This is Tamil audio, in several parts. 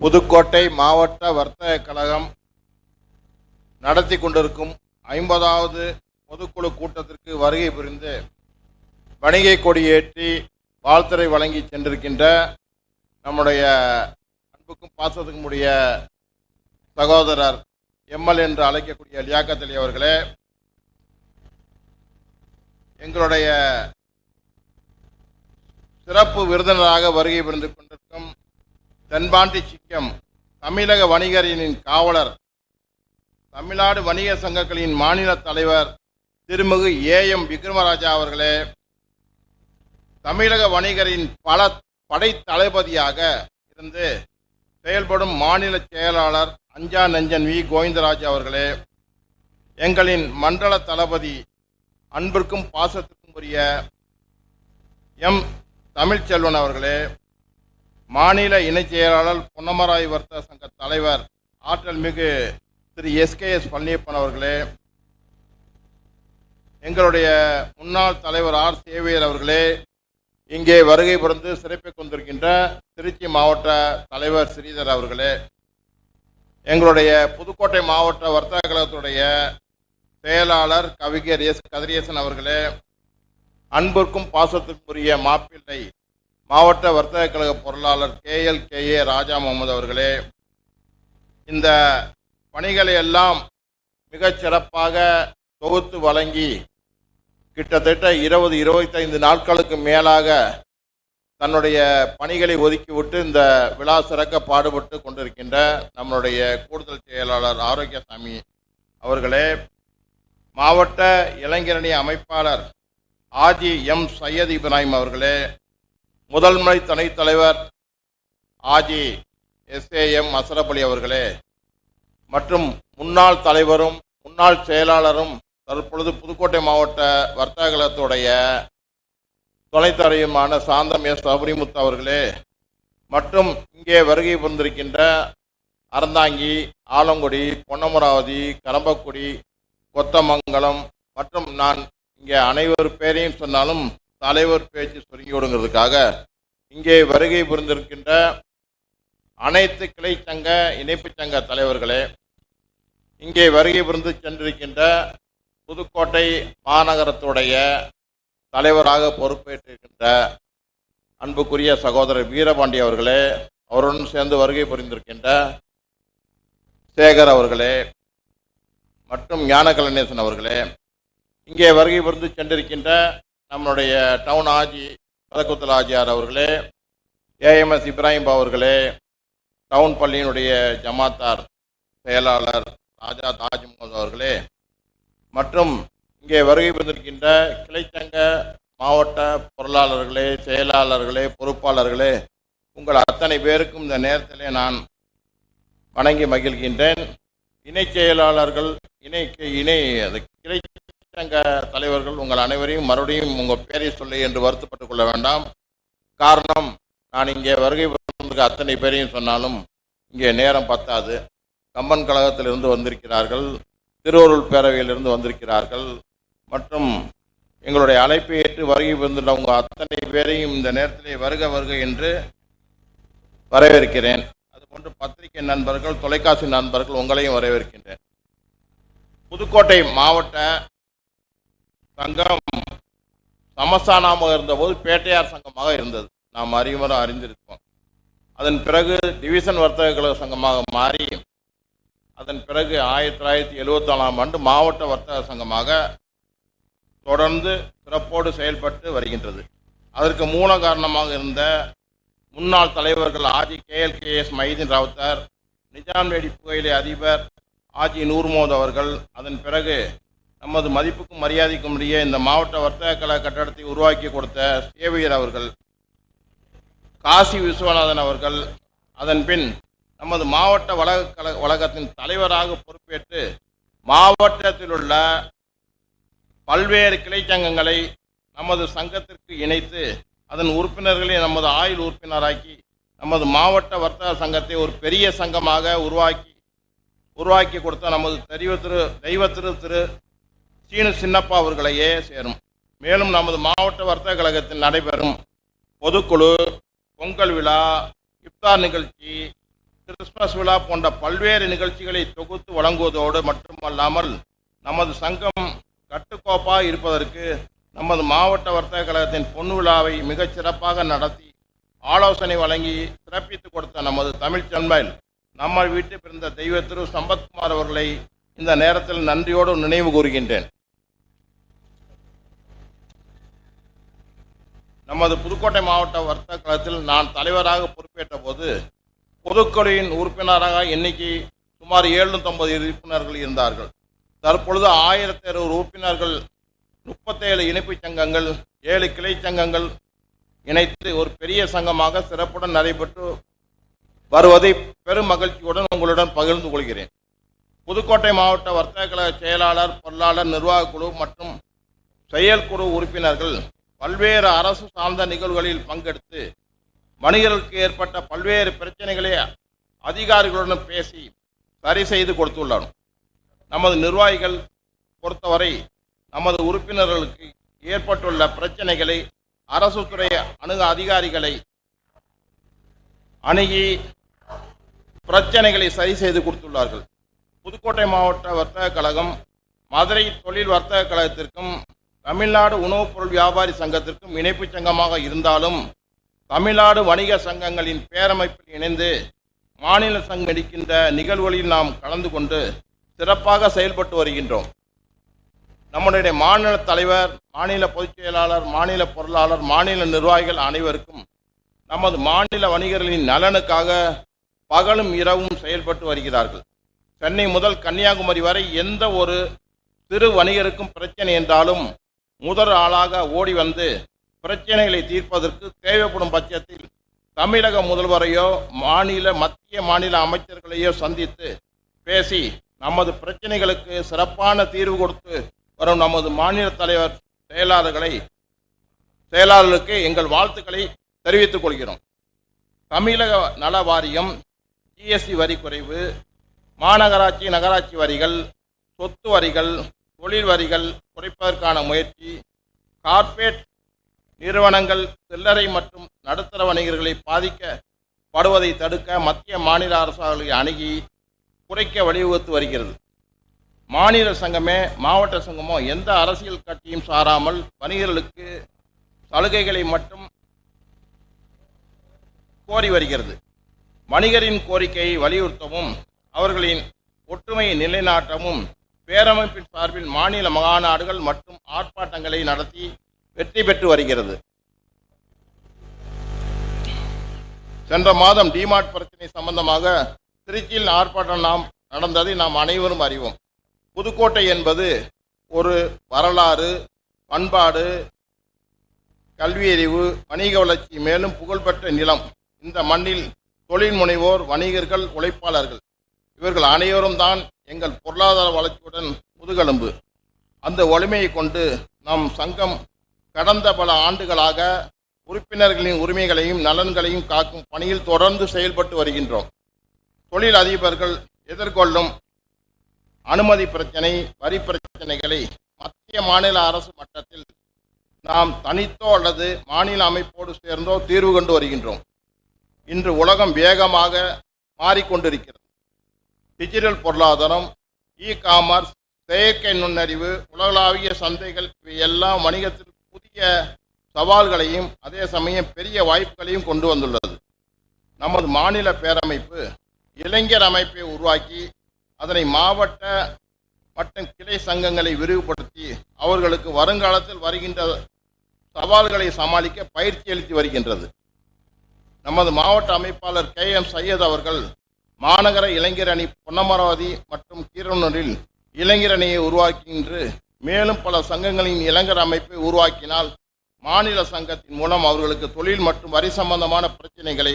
புதுக்கோட்டை மாவட்ட வர்த்தக கழகம் நடத்தி கொண்டிருக்கும் ஐம்பதாவது பொதுக்குழு கூட்டத்திற்கு வருகை புரிந்து வணிகை கொடியேற்றி வாழ்த்துறை வழங்கி சென்றிருக்கின்ற நம்முடைய அன்புக்கும் பாசத்துக்கும் உடைய சகோதரர் எம்எல் என்று அழைக்கக்கூடிய லியாக்கத் அலி அவர்களே எங்களுடைய சிறப்பு விருந்தினராக வருகை புரிந்து கொண்டு தென்பாண்டி சிக்கம் தமிழக வணிகரின் காவலர் தமிழ்நாடு வணிக சங்கங்களின் மாநில தலைவர் திருமிகு ஏ எம் விக்ரமராஜா அவர்களே தமிழக வணிகரின் பல படை தளபதியாக இருந்து செயல்படும் மாநில செயலாளர் அஞ்சா நஞ்சன் வி. கோவிந்தராஜ் அவர்களே எங்களின் மண்டல தளபதி அன்பிற்கும் பாசத்துக்கும் உரிய எம். தமிழ்ச்செல்வன் அவர்களே மாநில இணைச் செயலாளர் பொன்னமராய் வர்த்தக சங்க தலைவர் ஆற்றல் மிகு திரு எஸ்கேஎஸ் பழனியப்பன் அவர்களே எங்களுடைய முன்னாள் தலைவர் ஆர் சேவியர் அவர்களே இங்கே வருகை பிறந்து சிறப்பை கொண்டிருக்கின்ற திருச்சி மாவட்ட தலைவர் ஸ்ரீதர் அவர்களே எங்களுடைய புதுக்கோட்டை மாவட்ட வர்த்தக கழகத்துடைய செயலாளர் கவிஞர் எஸ் கதிரேசன் அவர்களே அன்பிற்கும் பாசத்திற்குரிய மாப்பிள்ளை மாவட்ட வர்த்தக கழக பொருளாளர் K L K A Raja Mohammed அவர்களே இந்த பணிகளை எல்லாம் மிகச் சிறப்பாக தொகுத்து வழங்கி கிட்டத்தட்ட இருபது இருபத்தைந்து நாட்களுக்கு மேலாக தன்னுடைய பணிகளை ஒதுக்கிவிட்டு இந்த விழா சிறக்க பாடுபட்டு கொண்டிருக்கின்ற நம்மளுடைய கூடுதல் செயலாளர் ஆரோக்கியசாமி அவர்களே மாவட்ட இளைஞரணி அமைப்பாளர் ஆஜி எம் சையத் இப்ராஹிம் அவர்களே முதல்முறை துணைத் தலைவர் ஆஜி எஸ்ஏஎம் அசரபலி அவர்களே மற்றும் முன்னாள் தலைவரும் முன்னாள் செயலாளரும் தற்பொழுது புதுக்கோட்டை மாவட்ட வர்த்தக கழகத்துடைய சாந்தம் எஸ் சபரிமுத்து அவர்களே மற்றும் இங்கே வருகை புரிந்திருக்கின்ற அறந்தாங்கி ஆலங்குடி பொன்னமராவதி கரம்பக்குடி கொத்தமங்கலம் மற்றும் நான் இங்கே அனைவர் பேரையும் சொன்னாலும் தலைவர் பேச்சு சுருங்கி விடுங்கிறதுக்காக இங்கே வருகை புரிந்திருக்கின்ற அனைத்து கிளை சங்க இணைப்புச் சங்க தலைவர்களே இங்கே வருகை புரிந்து சென்றிருக்கின்ற புதுக்கோட்டை மாநகரத்துடைய தலைவராக பொறுப்பேற்றிருக்கின்ற அன்புக்குரிய சகோதரர் வீரபாண்டி அவர்களே அவருடன் சேர்ந்து வருகை புரிந்திருக்கின்ற சேகர் அவர்களே மற்றும் ஞானகலநேசன் அவர்களே இங்கே வருகை புரிந்து சென்றிருக்கின்ற நம்முடைய டவுன் ஆஜி பதக்குத்தல் ஆஜியார் அவர்களே ஏஎம்எஸ் இப்ராஹிம் அவர்களே டவுன் பள்ளியினுடைய ஜமாத்தார் செயலாளர் ராஜா தாஜ் முகமது அவர்களே மற்றும் இங்கே வருகை புரிந்திருக்கின்ற கிளைச்சங்க மாவட்ட பொருளாளர்களே செயலாளர்களே பொறுப்பாளர்களே உங்கள் அத்தனை பேருக்கும் இந்த நேரத்திலே நான் வணங்கி மகிழ்கின்றேன். இணை செயலாளர்கள் இணைக்கு இணை அது கிளை சங்க தலைவர்கள் உங்கள் அனைவரையும் மறுபடியும் உங்கள் பேரை சொல்லி என்று வருத்தப்பட்டுக் கொள்ள வேண்டாம். காரணம் நான் இங்கே வருகை வந்திருக்க அத்தனை பேரையும் சொன்னாலும் இங்கே நேரம் பத்தாது. கம்பன் கழகத்திலிருந்து வந்திருக்கிறார்கள் திருவருள் பேரவையிலிருந்து வந்திருக்கிறார்கள். மற்றும் எங்களுடைய அழைப்பை ஏற்று வருகை வந்துள்ளவங்க உங்கள் அத்தனை பேரையும் இந்த நேரத்திலே வருக வருக என்று வரவேற்கிறேன். அதுபோன்று பத்திரிகை நண்பர்கள் தொலைக்காட்சி நண்பர்கள் உங்களையும் வரவேற்கின்றேன். புதுக்கோட்டை மாவட்ட சங்கம் சமஸ்தானமாக இருந்தபோது பேட்டையார் சங்கமாக இருந்தது. நாம் அறிமுறை அறிந்திருக்கோம் அதன் பிறகு டிவிஷன் வர்த்தக கழக சங்கமாக மாறி அதன் பிறகு ஆயிரத்தி தொள்ளாயிரத்தி எழுபத்தி நாலாம் ஆண்டு மாவட்ட வர்த்தக சங்கமாக தொடர்ந்து சிறப்போடு செயல்பட்டு வருகின்றது. அதற்கு மூல காரணமாக இருந்த முன்னாள் தலைவர்கள் Haji KL K S Maideen Rowther நிஜாம்வேடி புகையிலை அதிபர் ஆஜி நூர்மோத் அவர்கள் அதன் பிறகு நமது மதிப்புக்கும் மரியாதைக்கும் இடையே இந்த மாவட்ட வர்த்தக கழக கட்டடத்தை உருவாக்கி கொடுத்த சேவியர் அவர்கள் காசி விஸ்வநாதன் அவர்கள் அதன் பின் நமது மாவட்ட வளக கழக வழக்கத்தின் தலைவராக பொறுப்பேற்று மாவட்டத்தில் உள்ள பல்வேறு கிளை சங்கங்களை நமது சங்கத்திற்கு இணைத்து அதன் உறுப்பினர்களை நமது ஆயுள் உறுப்பினராக்கி நமது மாவட்ட வர்த்தக சங்கத்தை ஒரு பெரிய சங்கமாக உருவாக்கி உருவாக்கி கொடுத்த நமது தெய்வ திரு தெய்வ திரு திரு சீனு சின்னப்பா அவர்களையே சேரும். மேலும் நமது மாவட்ட வர்த்தக கழகத்தில் நடைபெறும் பொதுக்குழு பொங்கல் விழா இப்தார் நிகழ்ச்சி கிறிஸ்மஸ் விழா போன்ற பல்வேறு நிகழ்ச்சிகளை தொகுத்து வழங்குவதோடு மட்டுமல்லாமல் நமது சங்கம் கட்டுக்கோப்பாக இருப்பதற்கு நமது மாவட்ட வர்த்தக கழகத்தின் பொன் விழாவை மிகச் சிறப்பாக நடத்தி ஆலோசனை வழங்கி சிறப்பித்துக் கொடுத்த நமது தமிழ் செம்மல் நம்ம வீட்டு பிறந்த தெய்வ திரு சம்பத்குமார் அவர்களை இந்த நேரத்தில் நன்றியோடு நினைவு கூறுகின்றேன். நமது புதுக்கோட்டை மாவட்ட வர்த்தக கழகத்தில் நான் தலைவராக பொறுப்பேற்ற போது பொதுக்குழுவின் உறுப்பினராக எண்ணிக்கை சுமார் எழுநூத்தொன்பது உறுப்பினர்கள் இருந்தார்கள். தற்பொழுது ஆயிரத்தி அறுபது உறுப்பினர்கள் முப்பத்தேழு இணைப்புச் சங்கங்கள் ஏழு கிளை சங்கங்கள் இணைத்து ஒரு பெரிய சங்கமாக சிறப்புடன் நடைபெற்று வருவதை பெரும் மகிழ்ச்சியுடன் உங்களுடன் பகிர்ந்து கொள்கிறேன். புதுக்கோட்டை மாவட்ட வர்த்தக கழக செயலாளர் பொருளாளர் நிர்வாகக் குழு மற்றும் செயற்குழு உறுப்பினர்கள் பல்வேறு அரசு சார்ந்த நிகழ்வுகளில் பங்கெடுத்து வணிகர்களுக்கு ஏற்பட்ட பல்வேறு பிரச்சனைகளை அதிகாரிகளுடன் பேசி சரி செய்து கொடுத்துள்ளனர். நமது நிர்வாகிகள் பொறுத்தவரை நமது உறுப்பினர்களுக்கு ஏற்பட்டுள்ள பிரச்சனைகளை அரசு துறை அணுக அதிகாரிகளை அணுகி பிரச்சனைகளை சரி செய்து கொடுத்துள்ளார்கள். புதுக்கோட்டை மாவட்ட வர்த்தக கழகம் மதுரை தொழில் வர்த்தக கழகத்திற்கும் தமிழ்நாடு உணவுப் பொருள் வியாபாரி சங்கத்திற்கும் இணைப்புச் சங்கமாக இருந்தாலும் தமிழ்நாடு வணிக சங்கங்களின் பேரமைப்பில் இணைந்து மாநில சங்கம் எடுக்கின்ற நிகழ்வுகளில் நாம் கலந்து கொண்டு சிறப்பாக செயல்பட்டு வருகின்றோம். நம்முடைய மாநில தலைவர் மாநில பொதுச் செயலாளர் மாநில பொருளாளர் மாநில நிர்வாகிகள் அனைவருக்கும் நமது மாநில வணிகர்களின் நலனுக்காக பகலும் இரவும் செயல்பட்டு வருகிறார்கள். சென்னை முதல் கன்னியாகுமரி வரை எந்த ஒரு சிறு வணிகருக்கும் பிரச்சனை என்றாலும் முதல் ஆளாக ஓடி வந்து பிரச்சனைகளை தீர்ப்பதற்கு தேவைப்படும் பட்சத்தில் தமிழக முதல்வரையோ மாநில மத்திய மாநில அமைச்சர்களையோ சந்தித்து பேசி நமது பிரச்சனைகளுக்கு சிறப்பான தீர்வு கொடுத்து வரும் நமது மாநில தலைவர் செயலாளர்களை செயலாளர்களுக்கு எங்கள் வாழ்த்துக்களை தெரிவித்துக் கொள்கிறோம். தமிழக நல வாரியம் ஜிஎஸ்டி வரி குறைவு மாநகராட்சி நகராட்சி வரிகள் சொத்து வரிகள் தொழில் வரிகள் குறைப்பதற்கான முயற்சி கார்ப்பரேட் நிறுவனங்கள் சில்லறை மற்றும் நடுத்தர வணிகர்களை பாதிக்கப்படுவதை தடுக்க மத்திய மாநில அரசுகளை அணுகி குறைக்க வழிவகுத்து வருகிறது. மாநில சங்கமே மாவட்ட சங்கமோ எந்த அரசியல் கட்சியும் சாராமல் வணிகர்களுக்கு சலுகைகளை மட்டும் கோரி வருகிறது. வணிகரின் கோரிக்கையை வலியுறுத்தவும் அவர்களின் ஒற்றுமையை நிலைநாட்டவும் பேரமைப்பின் சார்பில் மாநில மாநாடுகள் மற்றும் ஆர்ப்பாட்டங்களை நடத்தி வெற்றி பெற்று வருகிறது. சென்ற மாதம் டிமார்ட் பிரச்சனை சம்பந்தமாக திருச்சியில் ஆர்ப்பாட்டம் நாம் நடந்ததை நாம் அனைவரும் அறிவோம். புதுக்கோட்டை என்பது ஒரு வரலாறு பண்பாடு கல்வியறிவு வணிக வளர்ச்சி மேலும் புகழ்பெற்ற நிலம். இந்த மண்ணில் தொழில் முனைவோர் வணிகர்கள் உழைப்பாளர்கள். இவர்கள் அனைவரும் தான் எங்கள் பொருளாதார வளர்ச்சியுடன் முதுகெலும்பு. அந்த வலிமையை கொண்டு நம் சங்கம் கடந்த பல ஆண்டுகளாக உறுப்பினர்களின் உரிமைகளையும் நலன்களையும் காக்கும் பணியில் தொடர்ந்து செயல்பட்டு வருகின்றோம். தொழில் அதிபர்கள் எதிர்கொள்ளும் அனுமதி பிரச்சனை வரி பிரச்சனைகளை மத்திய மாநில அரசு மட்டத்தில் நாம் தனித்தோ அல்லது மாநில அமைப்போடு சேர்ந்தோ தீர்வு கொண்டு வருகின்றோம். இன்று உலகம் வேகமாக மாறிக்கொண்டிருக்கிறது. டிஜிட்டல் பொருளாதாரம் இ காமர்ஸ் செயற்கை நுண்ணறிவு உலகளாவிய சந்தைகள் இவை எல்லாம் வணிகத்தில் புதிய சவால்களையும் அதே சமயம் பெரிய வாய்ப்புகளையும் கொண்டு வந்துள்ளது. நமது மாநில பேரமைப்பு இளைஞர் அமைப்பை உருவாக்கி அதனை மாவட்ட மற்றும் கிளை சங்கங்களை விரிவுபடுத்தி அவர்களுக்கு வருங்காலத்தில் வருகின்ற சவால்களை சமாளிக்க பயிற்சி அளித்து வருகின்றது. நமது மாவட்ட அமைப்பாளர் கே எம் சையத் அவர்கள் மாநகர இளைஞர் அணி பொன்னமராவதி மற்றும் கீரனூரில் இளைஞர் அணியை உருவாக்கின்று மேலும் பல சங்கங்களின் இளைஞர் அமைப்பை உருவாக்கினால் மாநில சங்கத்தின் மூலம் அவர்களுக்கு தொழில் மற்றும் வரி சம்பந்தமான பிரச்சனைகளை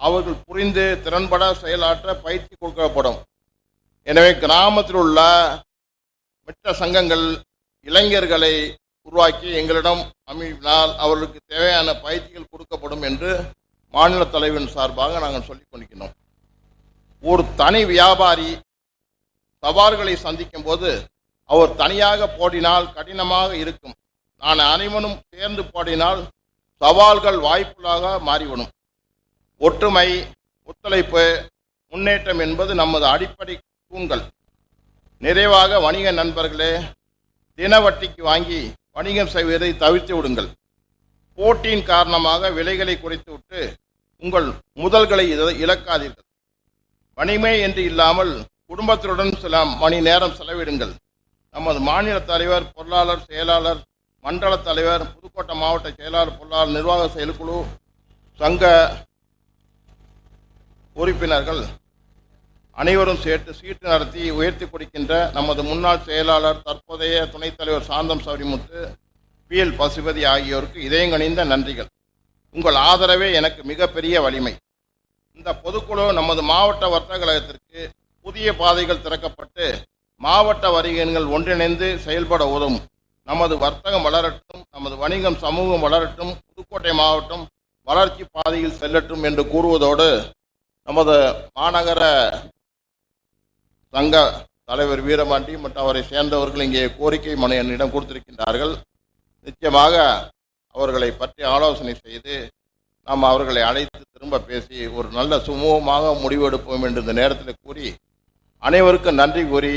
அவர்கள் புரிந்து திறன்பட செயலாற்ற பயிற்சி கொடுக்கப்படும். எனவே கிராமத்தில் உள்ள மற்ற சங்கங்கள் இளைஞர்களை உருவாக்கி எங்களிடம் அமைப்பினால் அவர்களுக்கு தேவையான பயிற்சிகள் கொடுக்கப்படும் என்று மாநில தலைவன் சார்பாக நாங்கள் சொல்லிக் கொண்டிருக்கிறோம் ஒரு தனி வியாபாரி சவால்களை சந்திக்கும் போது அவர் தனியாக போடினால் கடினமாக இருக்கும். நான் அனைவனும் சேர்ந்து போடினால் சவால்கள் வாய்ப்புகளாக மாறிவிடும். ஒற்றுமை ஒத்துழைப்பு முன்னேற்றம் என்பது நமது அடிப்படை தூண்கள் நிறைவாக வணிக நண்பர்களே தின வட்டிக்கு வாங்கி வணிகம் செய்வதை தவிர்த்து விடுங்கள். போட்டியின் காரணமாக விலைகளை குறைத்துவிட்டு உங்கள் முதல்களை இழக்காதீர்கள். பணிமை என்று இல்லாமல் குடும்பத்துடன் சில மணி நேரம் செலவிடுங்கள். நமது மாநில தலைவர் பொருளாளர் செயலாளர் மண்டல தலைவர் புதுக்கோட்டை மாவட்ட செயலாளர் பொருளாளர் நிர்வாக செயற்குழு சங்க உறுப்பினர்கள் அனைவரும் சேர்த்து சீட்டு நடத்தி உயர்த்தி கொடுக்கின்ற நமது முன்னாள் செயலாளர் தற்போதைய துணைத் தலைவர் சாந்தம் சௌரிமுத்து பி. எல். பசுபதி ஆகியோருக்கு இதயங்கணிந்த நன்றிகள். உங்கள் ஆதரவே எனக்கு மிகப்பெரிய வலிமை. இந்த பொதுக்குழு நமது மாவட்ட வர்த்தக கழகத்திற்கு புதிய பாதைகள் திறக்கப்பட்டு மாவட்ட வணிகங்கள் ஒன்றிணைந்து செயல்பட உதவும். நமது வர்த்தகம் வளரட்டும் நமது வணிகம் சமூகம் வளரட்டும் புதுக்கோட்டை மாவட்டம் வளர்ச்சி பாதையில் செல்லட்டும் என்று கூறுவதோடு நமது மாநகர சங்க தலைவர் வீரபாண்டி மற்றும் அவரை சேர்ந்தவர்கள் இங்கே கோரிக்கை மனு என்னிடம் கொடுத்திருக்கின்றார்கள். நிச்சயமாக அவர்களை பற்றி ஆலோசனை செய்து நாம் அவர்களை அழைத்து திரும்ப பேசி ஒரு நல்ல சுமூகமாக முடிவெடுப்போம் என்று இந்த நேரத்தில் கூறி அனைவருக்கும் நன்றி கூறி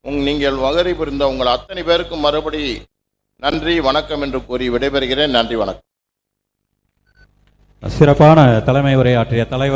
உங் நீங்கள் வகரி புரிந்த உங்கள் அத்தனை பேருக்கும் மறுபடி நன்றி வணக்கம் என்று கூறி விடைபெறுகிறேன். நன்றி வணக்கம். சிறப்பான தலைமை உரையாற்றிய தலைவர்